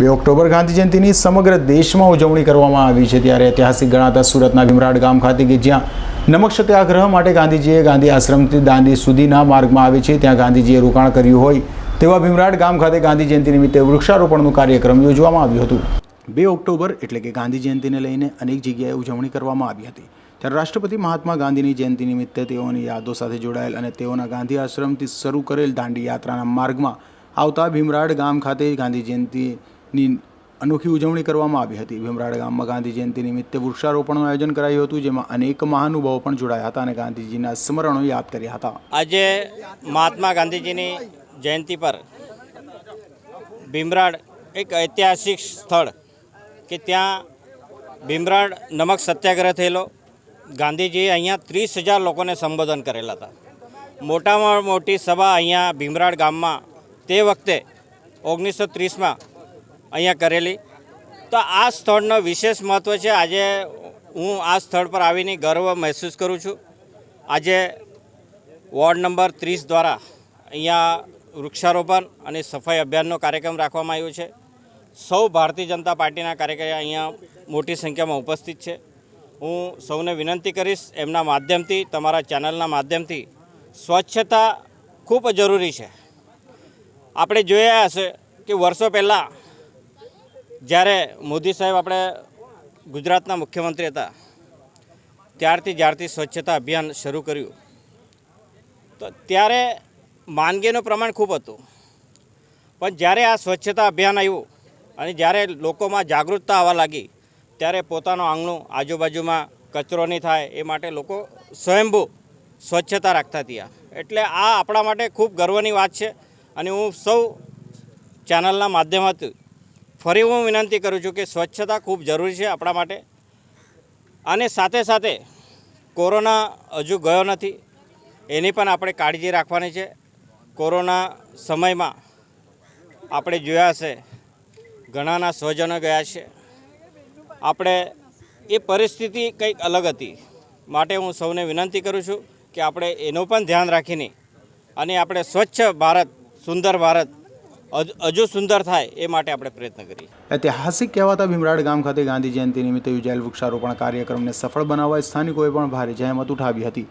બે ઓક્ટોબર ગાંધી જયંતિની સમગ્ર દેશમાં ઉજવણી કરવામાં આવી છે ત્યારે ઐતિહાસિક ગણાતા સુરતના ભીમરાડ ગામ ખાતે કે જ્યાં નમક સત્યાગ્રહ માટે ગાંધીજીએ ગાંધી આશ્રમથી દાંડી સુધીના માર્ગમાં આવે છે, ત્યાં ગાંધીજીએ રોકાણ કર્યું હોય તેવા ભીમરાડ ગામ ખાતે ગાંધી જયંતિ નિમિત્તે વૃક્ષારોપણનું કાર્યક્રમ યોજવામાં આવ્યું હતું. બે ઓક્ટોબર એટલે કે ગાંધી જયંતિને લઈને અનેક જગ્યાએ ઉજવણી કરવામાં આવી હતી. ત્યારે રાષ્ટ્રપતિ મહાત્મા ગાંધીની જયંતિ નિમિત્તે તેઓની યાદો સાથે જોડાયેલ અને તેઓના ગાંધી આશ્રમથી શરૂ કરેલ દાંડી યાત્રાના માર્ગમાં આવતા ભીમરાડ ગામ ખાતે ગાંધી જયંતિની અનોખી ઉજવણી કરવામાં આવી હતી. ભીમરાડ ગામમાં ગાંધી જયંતિ નિમિત્તે વૃક્ષારોપણનું આયોજન કરાયું હતું, જેમાં અનેક મહાનુભાવો પણ જોડાયા હતા અને ગાંધીજીના સ્મરણો યાદ કર્યા હતા. આજે મહાત્મા ગાંધીજીની જયંતિ પર ભીમરાડ એક ઐતિહાસિક સ્થળ કે ત્યાં ભીમરાડ નમક સત્યાગ્રહ થયેલો. ગાંધીજીએ અહીંયા ત્રીસ હજાર લોકોને સંબોધન કરેલા હતા. મોટામાં મોટી સભા અહીંયા ભીમરાડ ગામમાં તે વખતે ઓગણીસો ત્રીસમાં અહીંયા કરેલી. તો આ સ્થળનો વિશેષ મહત્ત્વ છે. આજે હું આ સ્થળ પર આવીને ગર્વ મહેસૂસ કરું છું. આજે વોર્ડ નંબર ત્રીસ દ્વારા અહીંયા વૃક્ષારોપણ અને સફાઈ અભિયાનનો કાર્યક્રમ રાખવામાં આવ્યો છે. સૌ ભારતીય જનતા પાર્ટીના કાર્યકરો અહીંયા મોટી સંખ્યામાં ઉપસ્થિત છે. હું સૌને વિનંતી કરીશ એમના માધ્યમથી, તમારા ચેનલના માધ્યમથી સ્વચ્છતા ખૂબ જરૂરી છે. આપણે જોયા હશે કે વર્ષો પહેલાં જ્યારે મોદી સાહેબ આપણે ગુજરાતના મુખ્યમંત્રી હતા, ત્યારથી જ્યારથી સ્વચ્છતા અભિયાન શરૂ કર્યું, તો ત્યારે માંદગીનું પ્રમાણ ખૂબ હતું. પણ જ્યારે આ સ્વચ્છતા અભિયાન આવ્યું અને જ્યારે લોકોમાં જાગૃતતા આવવા લાગી, ત્યારે પોતાનું આંગણું આજુબાજુમાં કચરો નહીં થાય એ માટે લોકો સ્વયંભૂ સ્વચ્છતા રાખતા થયા. એટલે આ આપણા માટે ખૂબ ગર્વની વાત છે અને હું સૌ ચેનલના માધ્યમથી ફરી હું વિનંતી કરું છું કે સ્વચ્છતા ખૂબ જરૂરી છે આપણા માટે. અને સાથે સાથે કોરોના હજુ ગયો નથી, એની પણ આપણે કાળજી રાખવાની છે. કોરોના સમયમાં આપણે જોયા છે ઘણાના સ્વજનો ગયા છે. આપણે એ પરિસ્થિતિ કંઈક અલગ હતી. માટે હું સૌને વિનંતી કરું છું કે આપણે એનું પણ ધ્યાન રાખીને અને આપણે સ્વચ્છ ભારત, સુંદર ભારત હજુ સુંદર થાય એ માટે આપણે પ્રયત્ન કરીએ. ઐતિહાસિક કહેવાતા ભીમરાડ ગામ ખાતે ગાંધી જયંતિ નિમિત્તે યોજાયેલ વૃક્ષારોપણ કાર્યક્રમને સફળ બનાવવા સ્થાનિકોએ પણ ભારે જહેમત ઉઠાવી હતી.